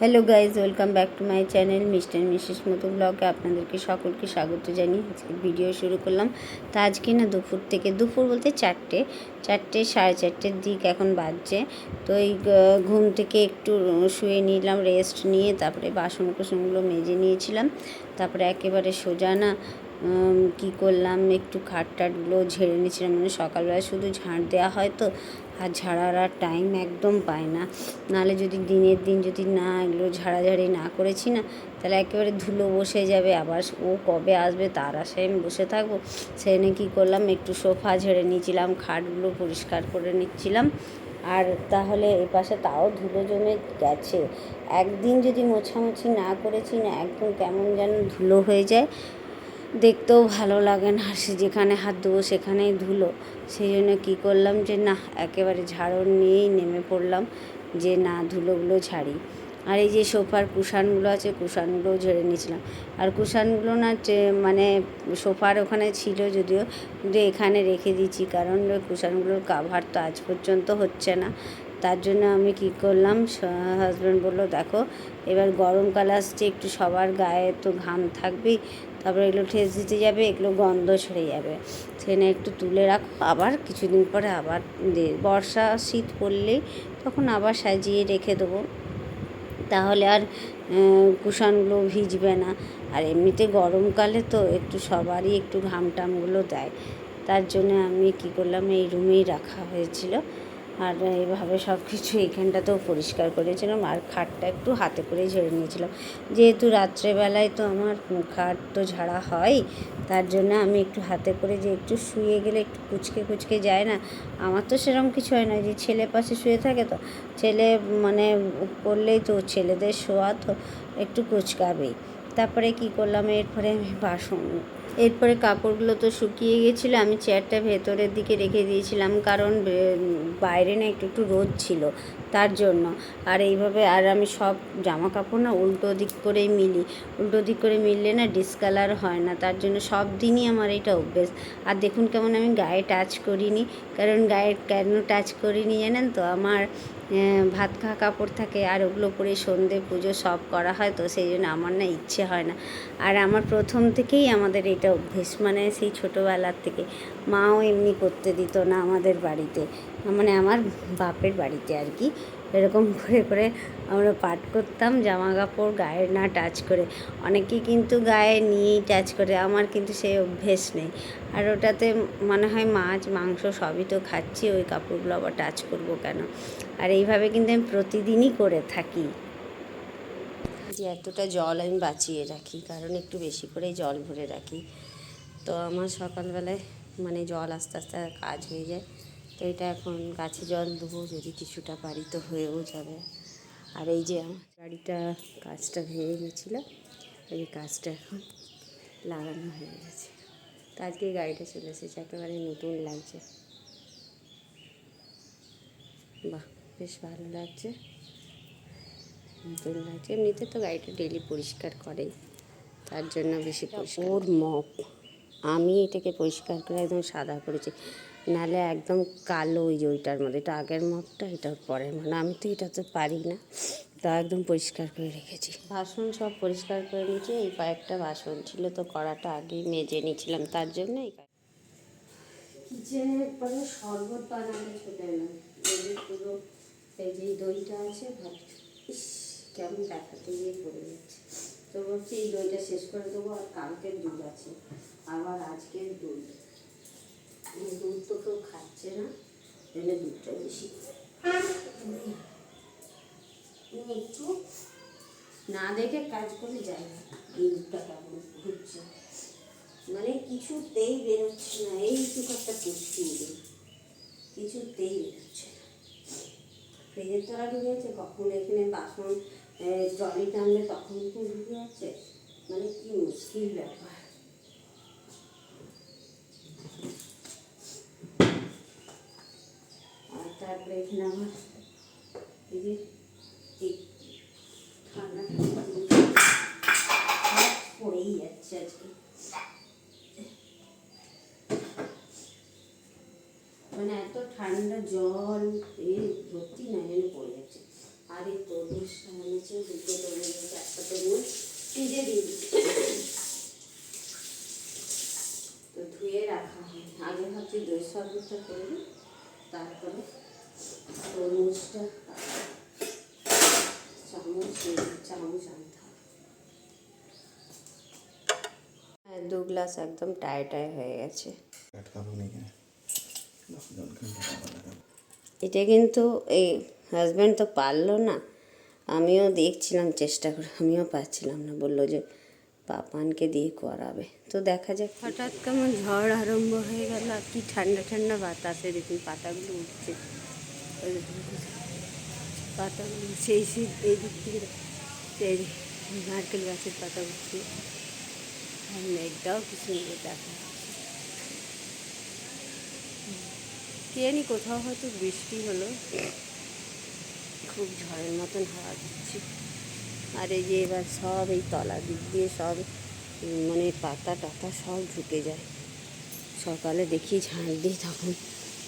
Hello guys welcome back to my channel mister missus মতো ব্লগে আপনাদেরকে সকলকে স্বাগত জানিয়ে আজকে ভিডিও শুরু করলাম। তা আজকে না দুপুর থেকে, দুপুর বলতে চারটে চারটে সাড়ে চারটের দিক এখন বাজছে। তো এই ঘুম থেকে একটু শুয়ে নিলাম রেস্ট নিয়ে তারপরে বাসন কুসনগুলো মেজে নিয়েছিলাম। তারপরে একেবারে সোজা না কী করলাম? একটু খাট টাটগুলো ঝেড়ে নিয়েছিলাম। মানে সকালবেলা শুধু ঝাঁট দেওয়া হয় তো, আর ঝাড়ার আর টাইম একদম পায় না। নাহলে যদি দিনের দিন যদি না এগুলো ঝাড়াঝাড়ি না করেছি না, তাহলে একেবারে ধুলো বসে যাবে। আবার ও কবে আসবে তার আশায় আমি বসে থাকব। সেখানে কী করলাম? একটু সোফা ঝেড়ে নিয়েছিলাম, খাটগুলো পরিষ্কার করে নিচ্ছিলাম। আর তাহলে এ পাশে তাও ধুলো জমে গেছে। একদিন যদি মোছামুছি না করেছি না, একদম কেমন যেন ধুলো হয়ে যায়। দেখতেও ভালো লাগে না। আর সে যেখানে হাত দেবো সেখানেই ধুলো। সেই জন্য কী করলাম যে, না, একেবারে ঝাড়ন নিয়েই নেমে পড়লাম যে, না, ধুলোগুলো ঝাড়ি। আর এই যে সোফার কুশানগুলো আছে, কুশানগুলোও ঝেড়ে নিয়েছিলাম। আর কুশানগুলো না মানে সোফার ওখানে ছিল যদিও, কিন্তু এখানে রেখে দিয়েছি। কারণ কুশানগুলোর কাভার তো আজ পর্যন্ত হচ্ছে না। তার জন্য আমি কী করলাম? হাজব্যান্ড বলল, দেখো, এবার গরমকাল আসছে, একটু সবার গায়ে তো ঘাম থাকবেই। তারপরে এগুলো ঠেস দিতে যাবে, এগুলো গন্ধ ছেড়ে যাবে। সেখানে একটু তুলে রাখো। আবার কিছুদিন পরে আবার বর্ষা, শীত পড়লেই তখন আবার সাজিয়ে রেখে দেবো। তাহলে আর কুশানগুলো ভিজবে না। আর এমনিতে গরমকালে তো একটু সবারই একটু ঘাম টামগুলো দেয়। তার জন্য আমি কী করলাম, এই রুমেই রাখা হয়েছিল। আর এইভাবে সব কিছু এইখানটাতেও পরিষ্কার করেছিলাম আর খাটটা একটু হাতে করে ঝেড়ে নিয়েছিলাম। যেহেতু রাত্রেবেলায় তো আমার খাট তো ঝাড়া হয়, তার জন্য আমি একটু হাতে করে যে একটু শুয়ে গেলে একটু কুচকে কুচকে যায় না, আমার তো সেরকম কিছু হয় না। যে ছেলে পাশে শুয়ে থাকে তো, ছেলে মানে করলেই তো ছেলেদের শোয়া তো একটু কুচকাবেই। তারপরে কি করলাম? এরপরে আমি বাসন, এরপরে কাপড়গুলো তো শুকিয়ে গেছিল, আমি চেয়ারটা ভেতরের দিকে রেখে দিয়েছিলাম কারণ বাইরে না একটু একটু রোদ ছিল তার জন্য। আর এইভাবে, আর আমি সব জামা কাপড় না উল্টো দিক করেই মিলি। উল্টো দিক করে মিললে না ডিসকালার হয় না, তার জন্য সব দিনই আমার এটা অভ্যেস। আর দেখুন কেমন আমি গায়ে টাচ করিনি, কারণ গায়ে কেন টাচ করিনি জানেন তো? আমার ভাত খাওয়া কাপড় থাকে আর ওগুলো পরে সন্ধে পুজো সব করা হয়, তো সেই জন্য আমার না ইচ্ছে হয় না। আর আমার প্রথম থেকেই আমাদের এটা অভ্যেস মানে সেই ছোটোবেলার থেকে। মাও এমনি করতে দিত না আমাদের বাড়িতে মানে আমার বাপের বাড়িতে আর কি। এরকম করে করে আমরা পাঠ করতাম জামা কাপড় গায়ে না টাচ করে। অনেকে কিন্তু গায়ে নিয়েই টাচ করে, আমার কিন্তু সেই অভ্যেস নেই। আর ওটাতে মনে হয় মাছ, মাংস সবই তো খাচ্ছি, ওই কাপড়গুলো আবার টাচ করব কেন? আর এইভাবে কিন্তু আমি প্রতিদিনই করে থাকি। যে এতটা জল আমি বাঁচিয়ে রাখি, কারণ একটু বেশি করেই জল ভরে রাখি। তো আমার সকালবেলায় মানে জল আস্তে আস্তে কাজ হয়ে যায়। তো এটা এখন গাছে জল দেবো, যদি কিছুটা পারি তো হয়েও যাবে। আর এই যে আমার গাড়িটা কাজটা ভেঙে গেছিল, এই কাজটা এখন লাগানো হয়ে গেছে। তো আজকে গাড়িটা চলে এসেছে, একেবারে নতুন লাগছে। বাহ, বেশ ভালো লাগছে। নতুন লাগছে। এমনিতে তো গাড়িটা ডেলি পরিষ্কার করেই, তার জন্য বেশি ওর মপ আমি এটাকে পরিষ্কার করে একদম সাদা করেছি। নাহলে একদম কালো ওই যে ওইটার মধ্যে, এটা আগের মপটা এটা পরের মানে আমি তো এটা তো পারি না। তা একদম পরিষ্কার করে রেখেছি। বাসন সব পরিষ্কার করে নিয়েছি, এই কয়েকটা বাসন ছিল তো কড়াটা আগেই মেজে নিয়েছিলাম, তার জন্য এই পরে শরবত এলাম পুরো এই যে দইটা আছে, ভাবছি, ইস, কেমন দেখাতে গিয়ে পড়ে যাচ্ছে। তো বলছি এই দইটা শেষ করে দেবো, আর কালকের দুধ আছে। আবার আজকের দুধ। তো কেউ খাচ্ছে না, তাহলে দুধটা বেশি। একটু না দেখে কাজ করে যাই না, এই দুধটা কেমন ঘুরছে মানে কিছুতেই বেরোচ্ছে না একটা পুষ্টিয়ে দিই কিছুতেই বেরোচ্ছে না। ফ্রিজের তলা ঢুকে যাচ্ছে কখন এখানে বাসন ট্রলি টানলে তখন ঢুকে যাচ্ছে? মানে কি মুশকিল ব্যাপার আর তারপরে এখানে আমার। পড়েই যাচ্ছে আজকে। মানে এত ঠান্ডা জল এ ভর্তি না এনে পড়ে যাচ্ছে। আর এই তোর তরমুজটা এনেছে দুটো তরমুজ, চারটা তরমুজ, ফ্রিজে দিয়ে তো ধুয়ে রাখা হয়। আগে ভাবছি দই শরবতটা করব তারপরে তরমুজটা চামচ চামচ আনতে হবে হ্যাঁ দু গ্লাস একদম টায় টায় হয়ে গেছে। এটা কিন্তু এই হাজব্যান্ড তো পারল না। আমিও দেখছিলাম চেষ্টা করে আমিও পাচ্ছিলাম না। বলল যে পাপানকে দিয়ে করাবে। তো দেখা যাক। হঠাৎ কেমন ঝড় আরম্ভ হয়ে গেল আর কি ঠান্ডা ঠান্ডা বাতাসে দেখুন পাতাগুলো উঠছে। পাতাগুলো সেই শীত এই দিক থেকে নারকেল গাছের পাতা উঠছে আর মেঘটাও কি সুন্দর দেখা কে কোথাও হয়তো বৃষ্টি হলো। খুব ঝড়ের মতন হাওয়া দিচ্ছে। আর এই যে এবার সব এই তলা দিক দিয়ে সব মানে পাতা টাতা সব ঢুকে যায়। সকালে দেখি ঝাঁট দিই তখন।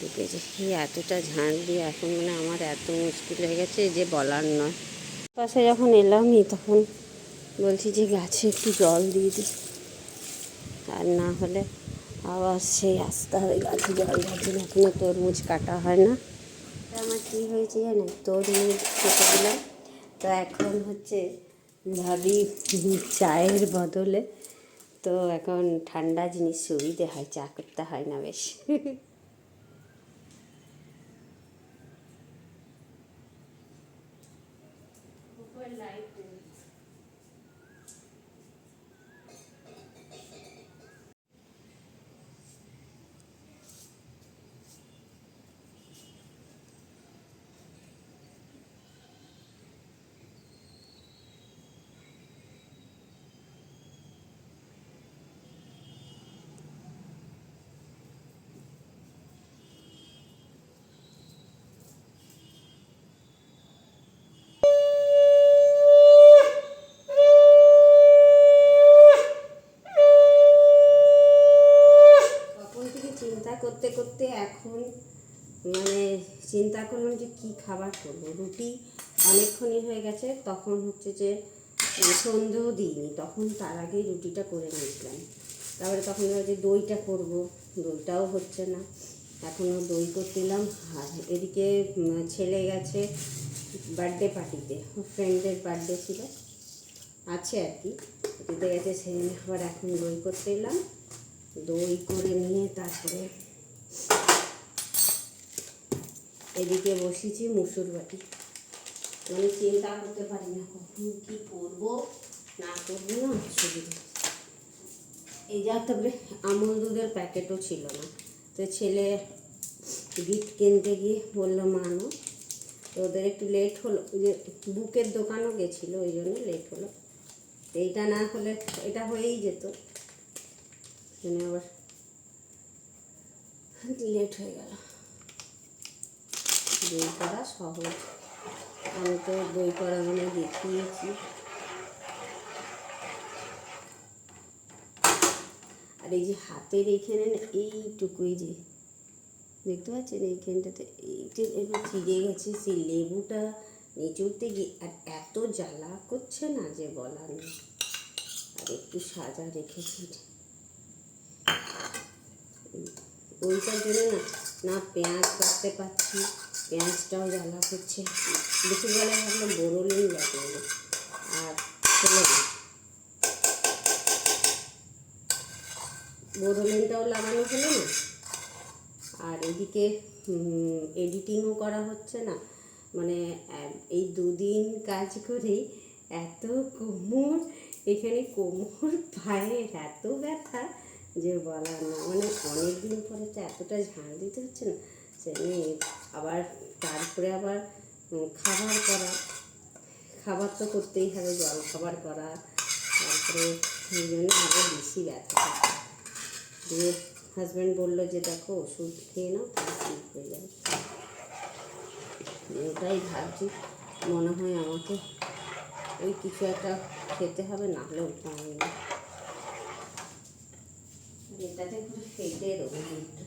ঢুকে যায় এই এতটা ঝাঁট দিয়ে এখন মানে আমার এত মুশকিল হয়ে গেছে যে বলার নয়। পাশে যখন এলামই তখন বলছি যে গাছে একটু জল দিয়ে দিই। আর না হলে আবার সেই আসতে হবে গাছে জল দেওয়ার জন্য এখনও তরমুজ কাটা হয় না। আমার কী হয়েছে জানেন? তরমুজ কেটে দিলাম। তো এখন হচ্ছে ভাবি চায়ের বদলে, তো এখন ঠান্ডা জিনিস সুবিধে হয়, চা করতে হয় না বেশ তখন থেকে চিন্তা করতে করতে এখন মানে চিন্তা করলাম যে কি খাবার করব? রুটি অনেকক্ষণই হয়ে গেছে, তখন হচ্ছে যে সন্ধেও দিইনি, তখন তার আগেই রুটিটা করে নিয়েছিলাম। তারপরে তখন যে দইটা করব, দইটাও হচ্ছে না। এখনও দই করতে এলাম, আর এদিকে ছেলে গেছে বার্থডে পার্টিতে ফ্রেন্ডের বার্থডে ছিল। আছে আর কি দিতে গেছে জন্য আবার এখন দই করতে এলাম। দই করে নিয়ে তারপরে এদিকে বসেছি মুসুর বাটি। মানে চিন্তা করতে পারি না, কখন কী করব, না করব না অসুবিধা। এই যা তারপরে আমুল দুধের প্যাকেটও ছিল না। তো ছেলে বিট কিনতে গিয়ে বলল মানো তো ওদের একটু লেট হলো যে বুকের দোকানও গেছিল, ওই জন্য লেট হলো। এইটা না হলে, এটা হয়েই যেত। জন্য আবার লেট হয়ে গেল। দই করা সহজ। আমি তো দই করা মানে দেখিয়েছি। আর এই যে হাতের এইখানে না এইটুকুই যে। দেখতে পাচ্ছেন এইখানটাতে? এইটা একটু চিড়ে গেছে, সেই লেবুটা নিচুরতে গিয়ে আর এত জ্বালা করছে না যে বলার নেই। আর একটু সাজা রেখেছি। ওইটার জন্য না না পেঁয়াজ কাটতে পারছি, পেঁয়াজটাও জ্বালা করছে। দুপুরবেলায় ভাবলাম বড়লিন লাগল আর না। বোরোলিনটাও লাগানো হলো না। আর এদিকে এডিটিংও করা হচ্ছে না। মানে এই দুদিন কাজ করেই এত কোমর, এখানে কোমর, পায়ের এত ব্যথা। যে বলার না মানে অনেক দিন পরে তো এতটা ঝাঁল দিতে হচ্ছে না সেখানে আবার তারপরে আবার খাবার করা। খাবার তো করতেই হবে জল খাবার করা, তারপরে সেই জন্য আরও বেশি ব্যথা। দিয়ে হাজব্যান্ড বলল যে, দেখো, ওষুধ খেয়ে নাও, তাহলে ঠিক হয়ে যাবে। ওটাই ভাবছি, মনে হয় আমাকে ওই কিছু একটা খেতে হবে, না হলে উঠতে হবে না। এটাতে পুরো ফেটে দেবো দুধটা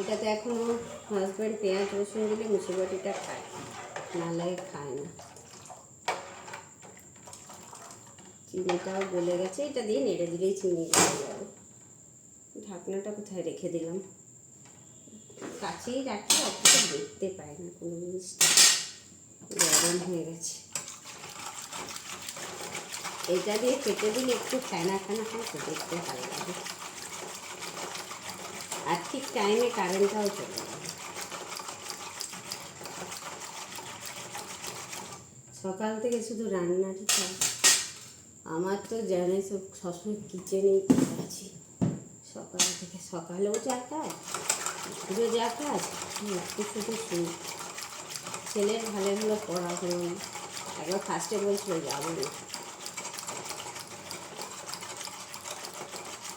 এটাতে এখনও হাজব্যান্ড পেঁয়াজ, রসুন দিলে মুসুর বাটিটা খায়। নাহলে খায় না। চিনিটাও গলে গেছে, এটা দিয়ে নেড়ে দিলেই চিনি গলে যাবে। ঢাকনাটা কোথায় রেখে দিলাম? কাছেই রাখি অতটা দেখতে পাই না, কোনো জিনিসটা। গরম হয়ে গেছে। এটা দিয়ে খেতে দিলে একটু ফেনা ফেনা হয় তো দেখতে ভালো লাগে। আর ঠিক টাইমে কারেন্টটাও চলে যাবে। সকাল থেকে শুধু রান্নারই কাজ। আমার তো জানে সব সবসময় কিচেনেই আছি। সকাল থেকে সকালেও যা কাজ, দুপুরে যা কাজ একটু শুধু শুই। ছেলের ভালো ভালো পড়া হলো একবার ফার্স্টে বলছিল যাব না।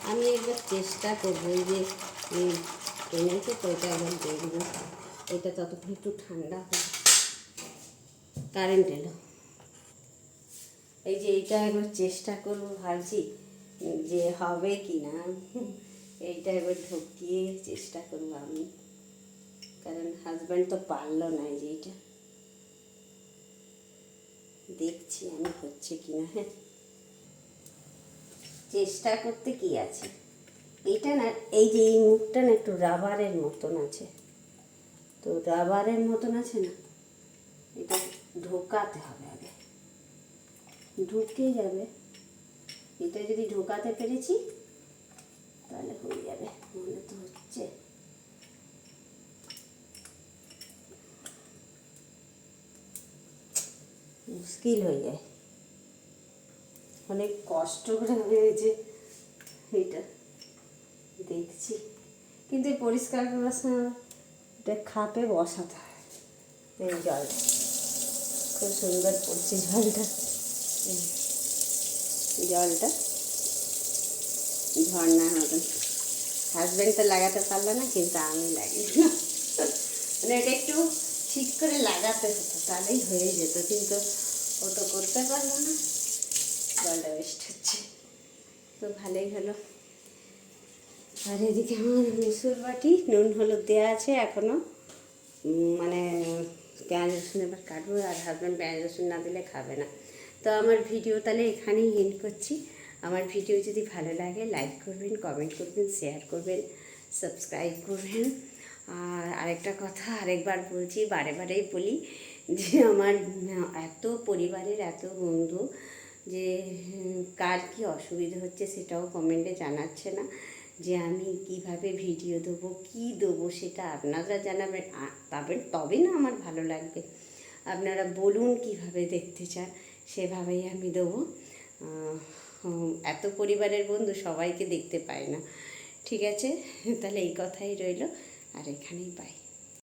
আমি একবার চেষ্টা করব যে এনেছে তো এটা একবার দেখব এটা ততক্ষণ একটু ঠান্ডা হবে কারেন্ট এলো। এই যে এইটা একবার চেষ্টা করব, ভাবছি যে হবে কি না। এইটা একবার ঢুকিয়ে চেষ্টা করব আমি। কারণ হাজব্যান্ড তো পারল না যে এইটা। দেখছি আমি হচ্ছে কি না হ্যাঁ। চেষ্টা করতে কি আছে? এটা না, এই যে এই মুখটা না একটু রাবারের মতন আছে। তো রাবারের মতন আছে না, এটা ঢোকাতে হবে আগে। ঢুকে যাবে। এটা যদি ঢোকাতে পেরেছি, তাহলে হয়ে যাবে, মনে তো হচ্ছে। মুশকিল হয়ে যায়। অনেক কষ্ট করে হয়েছে এটা দেখছি। কিন্তু পরিষ্কার করার সময় এটা খাপে বসাতে হয়। এই জল খুব সুন্দর পড়ছে জলটা। জলটা। ঝর্ণার মতন। হাজব্যান্ড তো লাগাতে পারল না, কিন্তু আমি দিলাম। মানে এটা একটু ঠিক করে লাগাতে হতো, তাহলেই হয়ে যেত। কিন্তু ও তো করতে পারল না। জলটা ওয়েস্ট হচ্ছে। তো ভালোই হলো। আর এদিকে আমার মুসুর বাটি, নুন, হলুদ দেওয়া আছে এখনও মানে পেঁয়াজ, রসুন এবার কাটবো আর হাজব্যান্ড পেঁয়াজ, রসুন না দিলে খাবে না। তো আমার ভিডিও তাহলে এখানেই এন্ড করছি। আমার ভিডিও যদি ভালো লাগে লাইক করবেন কমেন্ট করবেন শেয়ার করবেন সাবস্ক্রাইব করবেন। আর আরেকটা কথা, আরেকবার বলছি, বারে বারেই বলি যে আমার এত পরিবারের এত বন্ধু যে কার কি অসুবিধা হচ্ছে সেটাও কমেন্টে জানাচ্ছে না। যে, আমি কীভাবে ভিডিও দেবো, কি দেবো সেটা আপনারা জানাবেন। পাবেন তবে না আমার ভালো লাগবে। আপনারা বলুন কীভাবে দেখতে চান, সেভাবেই আমি দেবো। এত পরিবারের বন্ধু সবাইকে দেখতে পায় না। ঠিক আছে? তাহলে এই কথাই রইল। আর এখানেই পাই